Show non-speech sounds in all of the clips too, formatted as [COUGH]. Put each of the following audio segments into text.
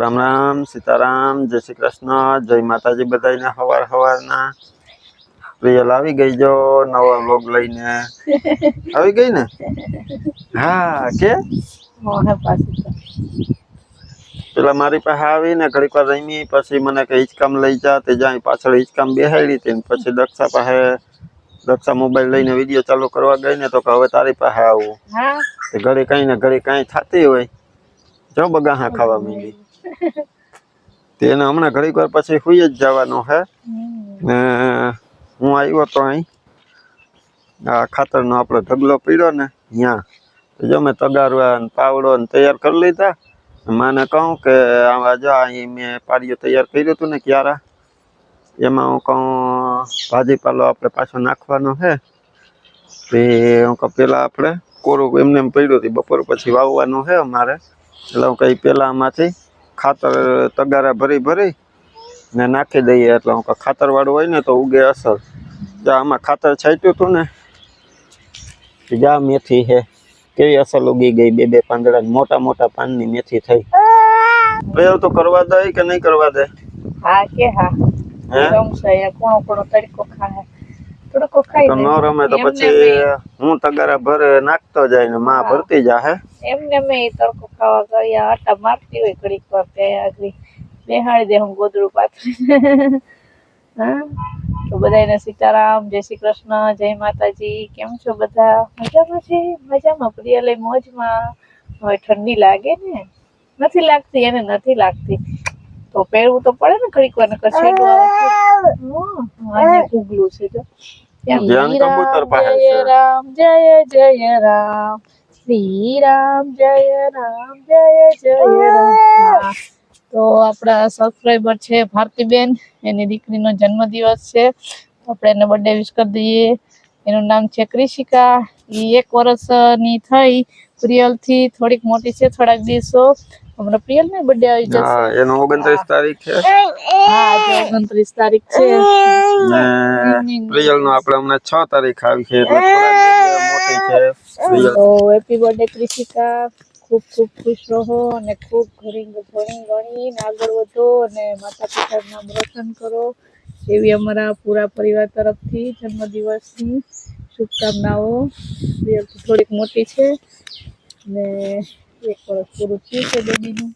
રામ રામ સીતારામ જય શ્રી કૃષ્ણ જય માતાજી બધાને હવાર હવારના. પ્રિયલ આવી ગઈ જો નવો લોગ લઈને. આવી ગઈ ને? હા કે. પેલા મારી પાસે આવીને ઘડીક વાર રમી પછી મને કે હિચકામ લઈ જા તે જાય પાછળ હિંચકામ બેહાડી હતી પછી દક્ષા પાસે દક્ષા મોબાઈલ લઈને વીડિયો ચાલુ કરવા ગઈ ને તો કે હવે તારી પાસે આવું. ઘડી કઈ ને ઘડી કઈ થતી હોય. જો બગા હા ખાવા માંડી. તેને હમણાં ઘડીક વાર પછી સુઈ જ જવાનું હે. ને હું આવ્યો તો અહીં. આ ખાતરનો આપણો ઢગલો પીડ્યો ને ત્યાં જો મેં તગારવા ને પાવડો તૈયાર કરી લીધા. માને કહું કે આવા અહીં મેં પાડીઓ તૈયાર કર્યું હતું ને ક્યારા. એમાં હું કહું, ભાજીપાલો આપણે પાછો નાખવાનો છે તે હું કહું પહેલાં આપણે કોરું એમને એમ પડ્યું હતું, બપોર પછી વાવવાનું છે અમારે. એટલે હું કહી પહેલાં આમાંથી ખાતર તગારા ભરી ભરી ને નાખી દઈએ. એટલે હું કહું ખાતર વાળું હોય ને તો ઉગે અસર. જો આમાં ખાતર છાંટ્યું હતું ને જા મેથી છે. કેવી અસર ઉગી ગઈ બે બે પાંદડા મોટા મોટા પાનની મેથી થઈ. પ્રયોગ તો કરવા દે કે નહીં કરવા દે? હા કે હા. હે? કોણો કોણો તડકો ખાય. તડકો ખાઈ તો ન. રમે તો પછી હું તગારા ભરે નાખતો જાય ને માં ભરતી જાહે. એમને મે તડકો ખાવા ગયા આટા મારતી હોય ઘડીક વાર તે આગળ. બેહાડી દે હું ગોદડું પાથરી. [LAUGHS] હા? તો બધાને સીતારામ જય શ્રી કૃષ્ણ જય માતાજી. કેમ છો બધા? મજામાં છે? મજામાં. પ્રિય લઈ મોજમાં. હવે ઠંડી લાગે ને? નથી લાગતી એને નથી લાગતી. તો પહેરવું તો પડે ને ઘડીક વાર નકર છેડું આવે છે. ઘૂગલું છે જો. ધ્યાન કબૂતર પાસે જય છે. રામ જય જય રામ શ્રી રામ જય રામ જય જય રામ તો આપણા સબસ્ક્રાઈબર છે ભારતીબેન. એની દીકરીનો જન્મદિવસ છે. આપણે એને બર્થડે વિશ કરી દઈએ. એનું નામ છે ક્રિશિકા. એ એક વર્ષની થઈ. પ્રિયલથી થોડીક મોટી છે થોડાક દિવસો. હમણાં પ્રિયલ ને બર્થડે આવી જશે. હા એનો ઓગણત્રીસ તારીખ છે. હા આજે ઓગણત્રીસ તારીખ છે. ને પ્રિયલ નો આપણે હમણાં છ તારીખ આવી છે એટલે મોટી છે. પ્રિયલ. તો હેપી બર્થડે ક્રિશિકા ખૂબ ખૂબ ખુશ રહો અને ખૂબ ઘણી ઘણી ગણી આગળ વધો અને માતા પિતાનું નામ રોશન કરો. એવી અમારા પૂરા પરિવાર તરફથી જન્મદિવસની શુભકામનાઓ. થોડીક મોટી છે. ને એક વર્ષ પૂરું થયું છે બેબીનું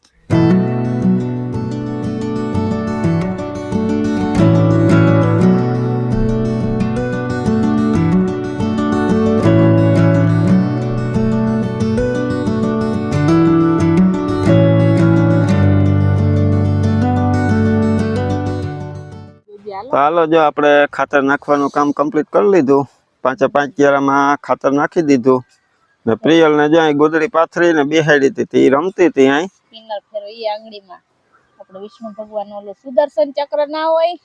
હાલો, જો આપણે ખાતર નાખવાનું કામ કમ્પ્લીટ કરી લીધું. પાંચે પાંચ ક્યારામાં ખાતર નાખી દીધું. ને પ્રિયલ ને જો અહીં ગોદડી પાથરી ને બેહાડી હતી એ રમતી હતી અહીં. સ્પિનર ફેરો ઈ આંગળીમાં. આપણે વિષ્ણુ ભગવાન ઓલું સુદર્શન ચક્ર ના હોય.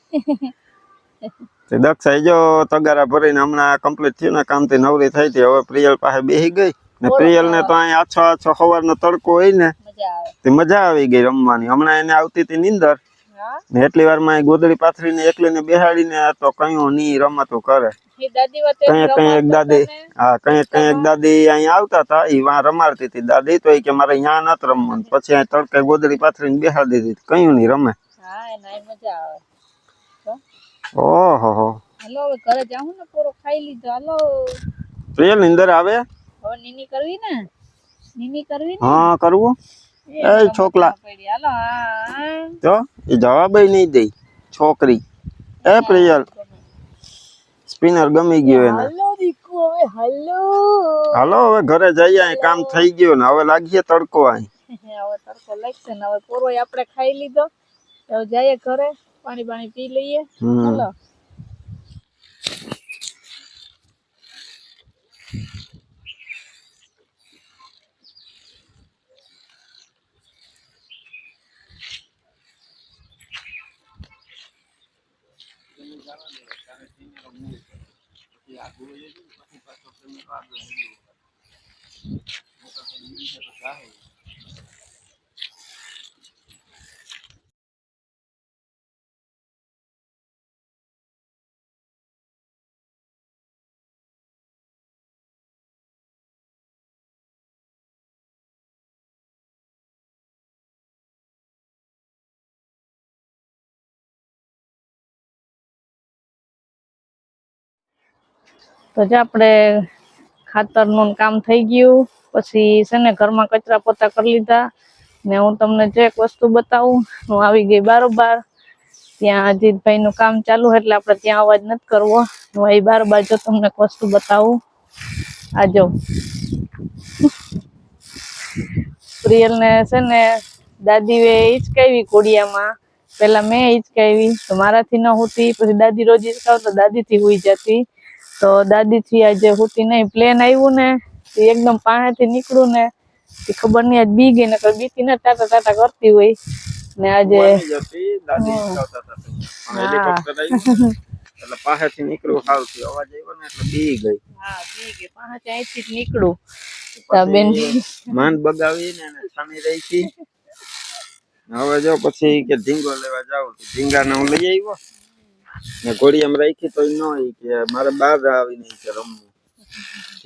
તે દક્ષાઈ જો તગારા ભરીને હમણાં કમ્પ્લીટ થયું ને કામથી નવરી થઈ હતી હવે પ્રિયલ પાસે બેસી ગઈ. ને પ્રિયલ ને તો અહીં આછો આછો સવારનો તડકો હોય ને મજા આવે. તે મજા આવી ગઈ રમવાની. હમણાં એને આવતી હતી નીંદર. ને એટલી વારમાં ગોદડી પાથરીને એકલીને બેહાડીને આ તો કયું ની રમતું કરે. એ દાદી વખતે કંઈક કંઈક દાદી હા કંઈક કંઈક દાદી અહીંયા આવતા હતા એ વાં રમાડતી હતી. દાદી તો એ કે મારે અહીંયા નત રમવાનું. પછી અહીં તડકે ગોદડી પાથરીને બેહાડી દીધી કયું નહીં રમે? ઓહો હો. હાલો હવે ઘરે જાઉં ને પૂરો ખાઈ લીધો. હાલો. પ્રિયલ નીંદર આવે? હવે નીની કરવી ને? નીની કરવી ને? હા કરવું. એ છોકલા. તો એ જવાબ નહીં દે છોકરી. એ પ્રિયલ? સ્પિનર ગમી ગયો એને. હાલો હવે હાલો. હાલો હવે ઘરે જઈએ કામ થઈ ગયું ને હવે લાગીએ તડકો અહીં. હવે તડકો લાગશે ને હવે પૂરો આપણે ખાઈ લીધો. હવે જઈએ ઘરે પાણી પાણી પી લઈએ. હાલો. Boa, e a gente vai comprar só pra mim lá, né? Vou comprar pra mim, já tá carro. તો જે આપણે ખાતરનું કામ થઈ ગયું, પછી છે ને ઘરમાં કચરા પોતા કરી લીધા. ને હું તમને જે એક વસ્તુ બતાવું, હું આવી ગઈ બારોબાર. ત્યાં અજીતભાઈનું કામ ચાલુ એટલે આપણે ત્યાં અવાજ નથી કરવો. હું અહીં બારોબાર જો તમને એક વસ્તુ બતાવું. આ જો. પ્રિયલ ને છે ને દાદીએ હિચકાવી કોડિયામાં. પેલા મેં હિચકાવી તો મારાથી ન હોતી. પછી દાદી રોજ હિચકાવ તો દાદીથી હોઈ જતી. તો દાદી થી આજે હોતી નહીં પ્લેન આવ્યું ને તે એકદમ પાસેથી નીકળું ને તે ખબર નહીં આજ બી ગઈ ને બીતી ને ટાટા ટાટા કરતી હોય. ને આજે એટલે પાસેથી નીકળ્યું સારું થયું. અવાજ આવ્યો ને એટલે બી ગઈ. હા બી ગઈ પાસેથી અહીંથી જ નીકળું. બેન બગાવી ને છાની રહી હતી. હવે જો પછી કે ઝીંગો લેવા જાવ તો ઢીંગાને હું લઈ આવ્યો ને ઘોડિયામાં રાખી તો ન હોય કે મારે બહાર આવીને કે રમવું.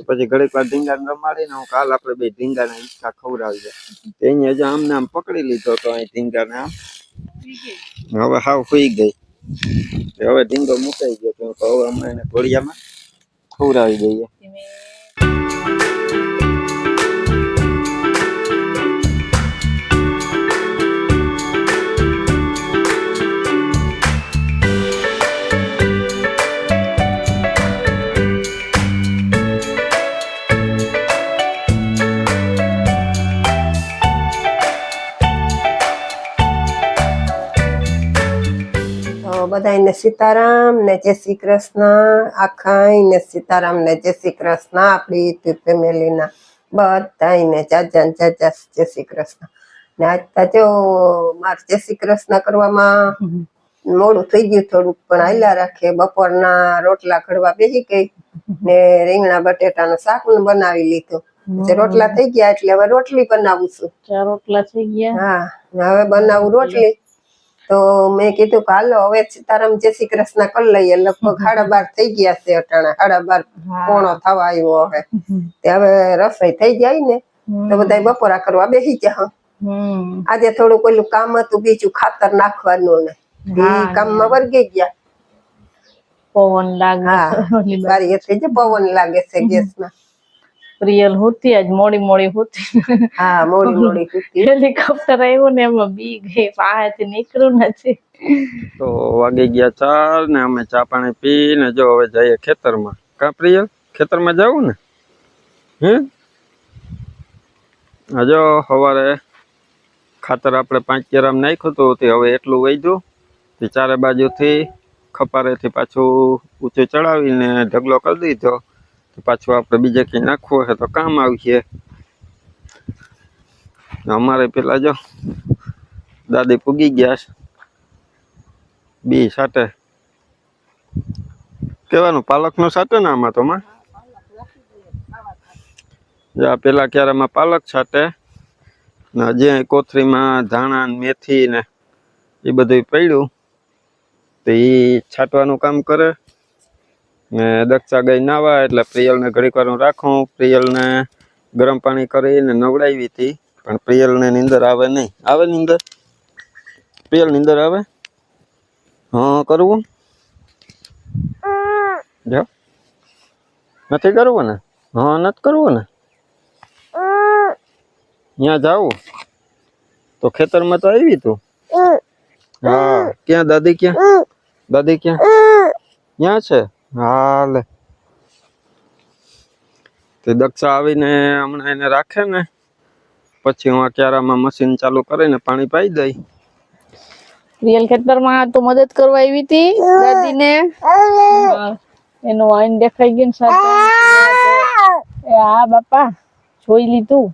પછી ઘડીક વાર ઢીંગાને રમાડીને હું કાલ આપણે બે ઢીંગાને હિંચકા ખવડાવી જાય તો હજુ હજી આમને આમ પકડી લીધો તો અહીં ઢીંગાને આમ. હવે હાવ સુઈ ગઈ. હવે ઢીંગો મુકાઈ ગયો તો હવે અમે એને ઘોડિયામાં ખવડાવી દઈએ. બધાને સીતારામ ને જય શ્રી કૃષ્ણ. આખાઈ ને સીતારામ ને જય શ્રી કૃષ્ણ. આપણી યુટ્યુબ ફેમિલીના બધાને જાજા ને જાજા જય શ્રી કૃષ્ણ. ને આજ તાજો મારે જય શ્રી કૃષ્ણ કરવામાં મોડું થઈ ગયું થોડુંક પણ હાલ્યા રાખે. બપોરના રોટલા ઘડવા બેસી ગઈ ને રીંગણા બટેટાનું શાક બનાવી લીધું. રોટલા થઈ ગયા એટલે હવે રોટલી બનાવું છું. રોટલા થઈ ગયા. હા હવે બનાવું રોટલી. તો મેં કીધું કે હાલો હવે સીતારામ જય શ્રી કૃષ્ણ કરી લઈએ. લગભગ સાડા બાર થઈ ગયા છે અટાણા. સાડા બાર. પોણો થવા આવ્યો હવે. તે હવે રસોઈ થઈ જાય ને તો બધા બપોરા કરવા બેસી ગયા હમ. આજે થોડુંક પેલું કામ હતું બીજું ખાતર નાખવાનું ને. એ કામ કામમાં વર્ગી ગયા. પવન લાગે. પવન લાગે છે ગેસમાં. પ્રિયલ હોતી આજ મોડી મોડી હોતી. હા મોડી મોડી હોતી. હેલિકોપ્ટર આવ્યું ને એમાં બી ગઈ પાસેથી નીકળ્યું નથી. તો વાગી ગયા ચાર ને અમે ચા પાણી પીને જો હવે જઈએ ખેતરમાં. કા પ્રિયલ? ખેતરમાં જવું ને? હે? હજો સવારે ખાતર આપણે પાંચ કેરામ નાખ્યું હતું તે હવે એટલું વધ્યું. તે ચારે બાજુથી ખપારેથી પાછું ઊંચું ચડાવીને ઢગલો કરી દીધો. પાછું આપણે બીજે કંઈ નાખવું હોય તો કામ આવશે. અમારે પેલા જો, દાદી પૂગી ગયા છે. બી સાટે કેવાનું, પાલકનો સાટે ને આમાં તો માં પેલા ક્યારામાં પાલક છાટે ને હજી કોથરીમાં ધાણા ને મેથી ને એ બધું પડ્યું, તો એ છાંટવાનું કામ કરે. ને દક્ષા ગઈ નાવા એટલે પ્રિયલને ઘડીક વાર હું રાખું. પ્રિયલને ગરમ પાણી કરીને નવડાવી હતી, પણ પ્રિયલને નીંદર આવે નહીં. આવે નીંદર? પ્રિયલ નીંદર આવે? હા, કરવું? જો નથી કરવું ને? હા, નથી કરવું ને? ત્યાં જાવું તો ખેતરમાં તો આવી તું? હા, ક્યાં દાદી ક્યાં? દાદી ક્યાં? ક્યાં છે? હા લે તે દક્ષા આવીને હમણાં એને રાખે ને પછી હું આ ક્યારામાં મશીન ચાલુ કરીને પાણી પાઈ દઈ. રિયલ ખેતરમાં તો મદદ કરવા આવી હતી દાદીને. એનો વાઈન દેખાઈ ગયો સાથે. એ હા બાપા જોઈ લીધું.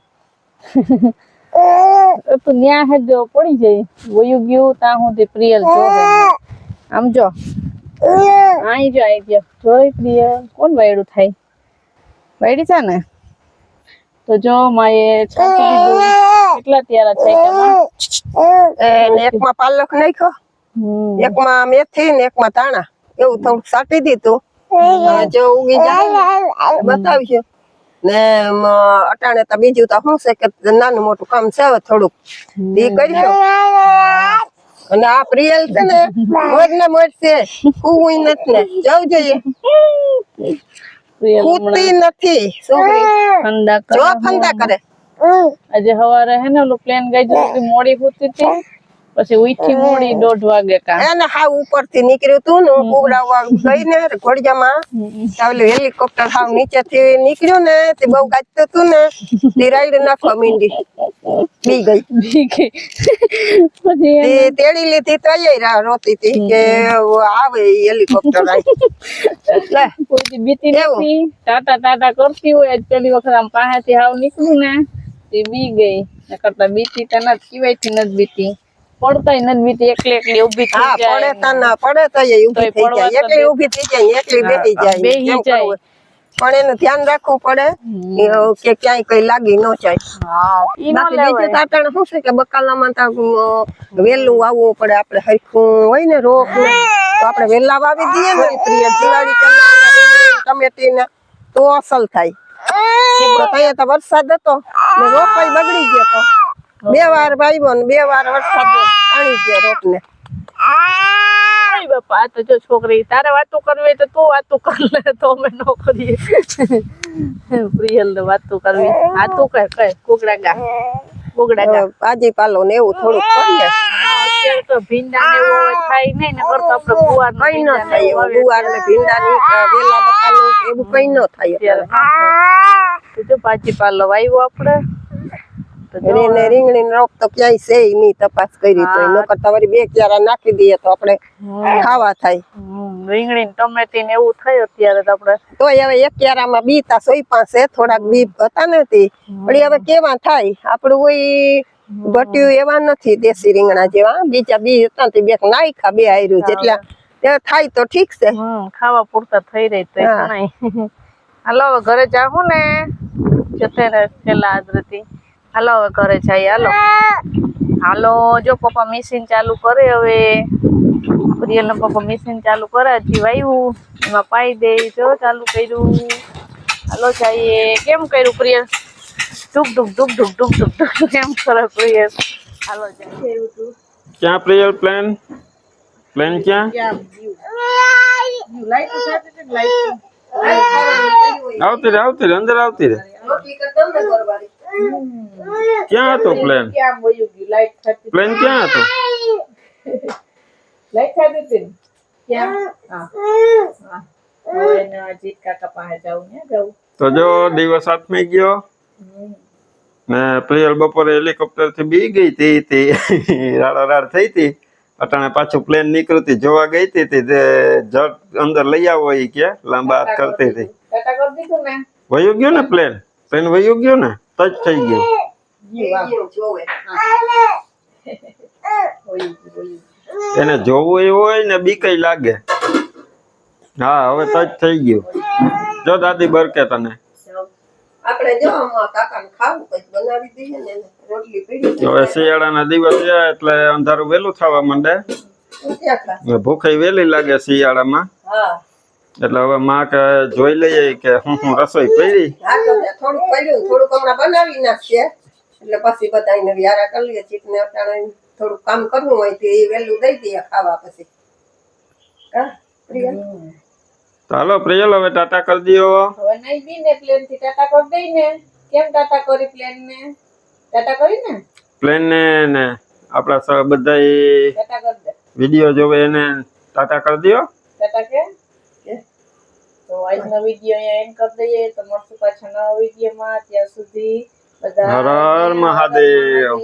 એ તો ન્યા હે જો પડી જાય વયું ગયું ત્યાં તે પ્રિયલ જો આમ જો. આઈ જો આઈ ગયો જોઈ પ્રિયલ કોણ વાયડું થાય? વાયડી છે ને? તો જો માએ છાંટી દીધું કેટલા ત્યારા થાય ને એકમાં પાલક નાખ્યો એક એકમાં મેથી ને એકમાં ધાણા. એવું થોડુંક સાટી દીધું. જો ઉગી જાય ને. બતાવજો ને અટાણે તો બીજું તો શું છે કે નાનું મોટું કામ છે થોડુંક. ઈ કરશો. અને આ પ્રિયલ છે ને મોજ ને મોજ છે. હું નથી ને. જવું જોઈએ. ખૂટતી નથી છોકરી. ફંદા કરે જો ફંદા કરે. આજે સવારે હે ને ઓલું પ્લેન ગઈ હતી મોડી પૂતી હતી. પછી ઉઠી મોડી દોઢ વાગે કા એને હા ઉપરથી નીકળ્યું તું ને કુવડાવવા ગઈ ને ઘોડિયામાં. ચાવલે હેલિકોપ્ટર હાવ નીચેથી નીકળ્યું ને તે બહુ ગાજતું તું ને તે રાઈડ નાખવા મીંડી. બી ગઈ. બી ગઈ. પછી તેડી લીધી તો અહીંયા રોતી હતી કે આવે હેલિકોપ્ટર આવી કોઈ બીતી? નથી. ટાટા ટાટા કરતી હોય પેલી વખત આમ પાસેથી હાવ નીકળ્યું ને તે બી ગઈ. કરતા બીતી તો નથી કિવાયથી નથી બીતી. પડતાય નથી બીતી એકલી એકલી ઊભી થઈ પડે જાય. તા ના પડે તો એ ઊભી થઈ જાય. એકલી ઊભી થઈ જાય એકલી બેસી જાય. બેસી જાય. પણ એનું ધ્યાન રાખવું પડે. કે ક્યાંય કઈ લાગી ન જાય. બાકી બીજું તાટણ શું છે કે બકાલામાં તો વેલું વાવવું પડે. આપણે હરખું હોય ને રોપ ને તો આપણે વેલા વાવી દઈએ ને પ્રિય દિવાળી કમેટી ને ટમેટી ને તો અસલ થાય. તો અહીંયા તો વરસાદ હતો ને રોપાઈ બગડી ગયો તો. બે વાર વાવ્યો ને બે વાર વરસાદ. પાણી ગયો રોપ ને બાપા આ તો જો છોકરી તારે વાતો કરવી તો તું વાતો કર લે તો અમે નો કરીએ. પ્રિયલ ને વાતો કરવી. આ તું કર કઈ કુકડા ગા. ભાજી પાલો ને એવું થોડુંક કરીએ. અત્યારે તો ભીંડા ને એવું થાય નહીં ને કરતો આપણે ગુવાર કઈ ન થાય. ગુવાર ને ભીંડા ની વેલા બકાલું એવું કઈ ન થાય અત્યારે. તો જો પાલો વાવ્યો આપણે. એને રીંગણી રોપ તો ક્યાંય છે નહીં તપાસ કરી તો. ન કરતા વળી બે ક્યારા નાખી દઈએ તો આપણે ખાવા થાય. રીંગણી ટમેટી ને એવું થાય અત્યારે તો આપણે. તોય હવે એક ક્યારામાં બી તા સોઈ પાસે થોડાક બી હતા નથી. પણ હવે કેવા થાય? આપણું કોઈ ગટ્યું એવા નથી દેશી રીંગણા જેવા. બીજા બી હતા તે બે નાખ્યા બે આયરું જેટલા થાય તો ઠીક છે. ખાવા પૂરતા થઈ રહી તો હાલો ઘરે જાહું ને. જતે ને છેલ્લા હાજરથી હાલો હવે ઘરે જઈએ. હાલો. હાલો જો પપ્પા મશીન ચાલુ કરે હવે. પ્રિયલ પપ્પા મશીન ચાલુ કરે હજી એમાં પાઈ દે જો ચાલુ કર્યું. હાલો જઈએ. કેમ કર્યું પ્રિયલ? ઢુક ઢુક ઢુક ઢુક ઢુક ઢુક ઢુક. કેમ કરે પ્રિયલ? હાલો જઈએ. ક્યાં પ્રિયલ પ્લેન પ્લેન ક્યાં? આવતી રે આવતી રે અંદર આવતી રે ક્યાં હતો પ્લેન ક્યાં વયું ગયું લાઈટ થતી પ્લેન ક્યાં હતો? લાઈટ થતી હતી ક્યાં? હા. હા. હવે એને અજીત કાકા પાસે જાઉં ને જાઉં. તો જો દિવસ હાથમાં ગયો. ને પ્રિયલ બપોરે હેલિકોપ્ટરથી બી ગઈ હતી તે. રાડો રાડ થઈ હતી અટાણે પાછું પ્લેન નીકળ્યું હતી જોવા ગઈ હતી તે. જટ અંદર લઈ આવો એ કે લાંબા હાથ કરતી હતી વયું ગયું ને પ્લેન પ્લેન વયું ગયું ને? ટચ થઈ ગયું. એને જોવું હોય ને બી કઈ લાગે. હા હવે ટચ થઈ ગયું. જો દાદી બરકે તને. આપણે જો કાકાને ખાવું કઈ બનાવી દઈએ ને રોટલી પીડી. હવે શિયાળાના દિવસ છે એટલે અંધારું વહેલું થવા માંડે. ભૂખ વેલી લાગે શિયાળામાં. હા. એટલે હવે માં કે જોઈ લઈએ કે હું હું રસોઈ પડી. થોડુંક પડ્યું થોડુંક હમણાં બનાવી નાખીએ. એટલે પછી બધાને વ્યારા કરી લઈએ ચીકને અટાણે થોડું કામ કરવું હોય તો એ વહેલું દઈ દઈએ ખાવા પછી. હાલો પ્રિયલ હવે ટાટા કરી દો હવે નહીં બી ને પ્લેનથી ટાટા કરી દઈ ને કેમ ટાટા કરી પ્લેન ને? ટાટા કરી ને પ્લેન ને ને આપણા બધા ટાટા કરી દે. વીડિયો જોવે એને ટાટા કરી દો ટાટા કે? તો આજનો વીડિયો અહીંયા એન્ડ કરી દઈએ. તો મળશું પાછા નવા વિડીયોમાં ત્યાં સુધી બધા હર. મહાદેવ.